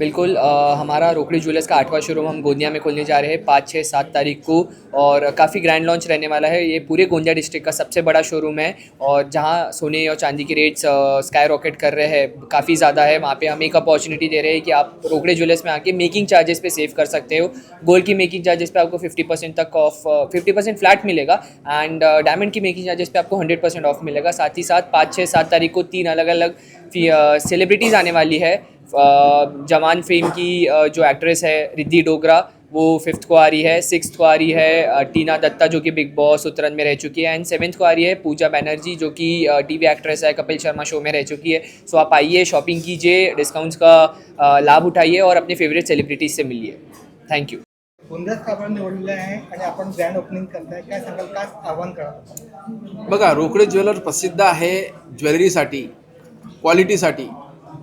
बिल्कुल अ, हमारा रोकड़ी ज्वेलर्स का आठवां शोरूम हम गोंदिया में खोलने जा रहे हैं पाँच छः सात तारीख को और काफ़ी ग्रैंड लॉन्च रहने वाला है। ये पूरे गोंदिया डिस्ट्रिक्ट का सबसे बड़ा शोरूम है और जहाँ सोने और चांदी के रेट्स स्काई रॉकेट कर रहे हैं काफ़ी ज़्यादा है। वहाँ पर हम एक अपॉर्चुनिटी दे रहे हैं कि आप रोकड़े ज्वेलर्स में आके मेकिंग चार्जेस पर सेव कर सकते हो। गोल्ड की मेकिंग चार्जेस पर आपको फिफ्टी परसेंट तक ऑफ़ फिफ्टी परसेंट फ्लैट मिलेगा एंड डायमंड की मेकिंग चार्जेस पे आपको हंड्रेड परसेंट ऑफ़ मिलेगा। साथ ही साथ पाँच छः सात तारीख को तीन अलग अलग सेलिब्रिटीज़ आने वाली है। जवान फेम की जो एक्ट्रेस है रिद्धि डोगरा वो फिफ्थ को आ रही है सिक्स को आ रही है टीना दत्ता जो कि बिग बॉस उत्तरायण में रह चुकी है एंड सेवन्थ को आ रही है पूजा बनर्जी जो कि टीवी एक्ट्रेस है कपिल शर्मा शो में रह चुकी है। सो आप आइए शॉपिंग कीजिए डिस्काउंट्स का लाभ उठाइए और अपने फेवरेट सेलिब्रिटीज से मिलिए। थँक यू गोंदियात का आपण निवडलेलं आहे आणि आपण ग्रँड ओपनिंग करताय. काय सांगाल काय आव्हान करा. बघा रोकडे ज्वेलर प्रसिद्ध आहे ज्वेलरीसाठी क्वालिटीसाठी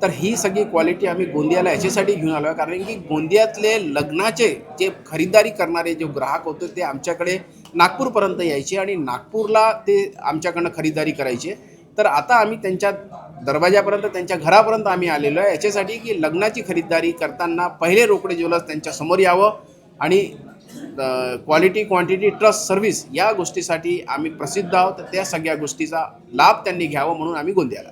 तर ही सगळी क्वालिटी आम्ही गोंदियाला याच्यासाठी घेऊन आलो आहे कारण की गोंदियातले लग्नाचे जे खरीदारी करणारे जे ग्राहक होते ते आमच्याकडे नागपूरपर्यंत यायचे आणि नागपूरला ते आमच्याकडनं खरीदारी करायचे. तर आता आम्ही त्यांच्या दरवाजापर्यंत त्यांच्या घरापर्यंत आम्ही आलेलो आहे. याच्यासाठी की लग्नाची खरीदारी करताना पहिले रोकडे ज्वेलर्स त्यांच्यासमोर यावं आणि क्वालिटी क्वांटिटी ट्रस्ट सर्व्हिस या गोष्टीसाठी आम्ही प्रसिद्ध आहोत. तर त्या सगळ्या गोष्टीचा लाभ त्यांनी घ्यावा म्हणून आम्ही गोंदियाला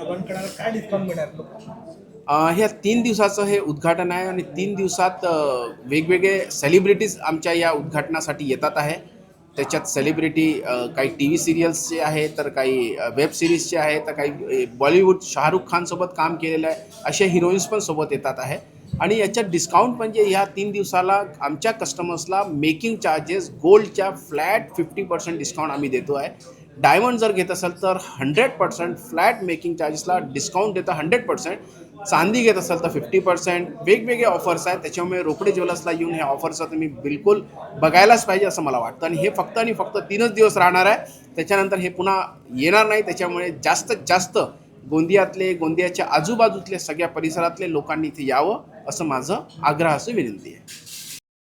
आलो काय डिस्काउंट मिळणार? ह्या तीन दिवसाचं हे उद्घाटन आहे आणि तीन दिवसात वेगवेगळे सेलिब्रिटीज आमच्या या उद्घाटनासाठी येतात आहे. त्याच्यात सेलिब्रिटी काही टी व्ही सिरियल्सचे आहे तर काही वेब सिरीजचे आहे तर काही बॉलिवूड शाहरुख खानसोबत काम केलेलं आहे. असे हिरोईन्स पण सोबत येतात आहे. आणि याच्यात डिस्काउंट म्हणजे ह्या तीन दिवसाला आमच्या कस्टमर्सला मेकिंग चार्जेस गोल्डच्या फ्लॅट फिफ्टी पर्सेंट डिस्काउंट आम्ही देतो आहे. डायमंड जर घेत असाल तर हंड्रेड पर्सेंट फ्लॅट मेकिंग चार्जेसला डिस्काउंट देतं हंड्रेड पर्सेंट. चांदी घेत असाल तर फिफ्टी पर्सेंट. वेगवेगळे ऑफर्स आहेत त्याच्यामुळे रोकडे ज्वेलर्सला येऊन ह्या ऑफर्सचा तुम्ही बिलकुल बघायलाच पाहिजे असं मला वाटतं. आणि हे फक्त आणि फक्त तीनच दिवस राहणार आहे. त्याच्यानंतर हे पुन्हा येणार नाही. त्याच्यामुळे जास्तीत जास्त गोंदियातले गोंदियाच्या आजूबाजूतले सगळ्या परिसरातले लोकांनी इथे यावं असं माझं आग्रहाचं विनंती आहे.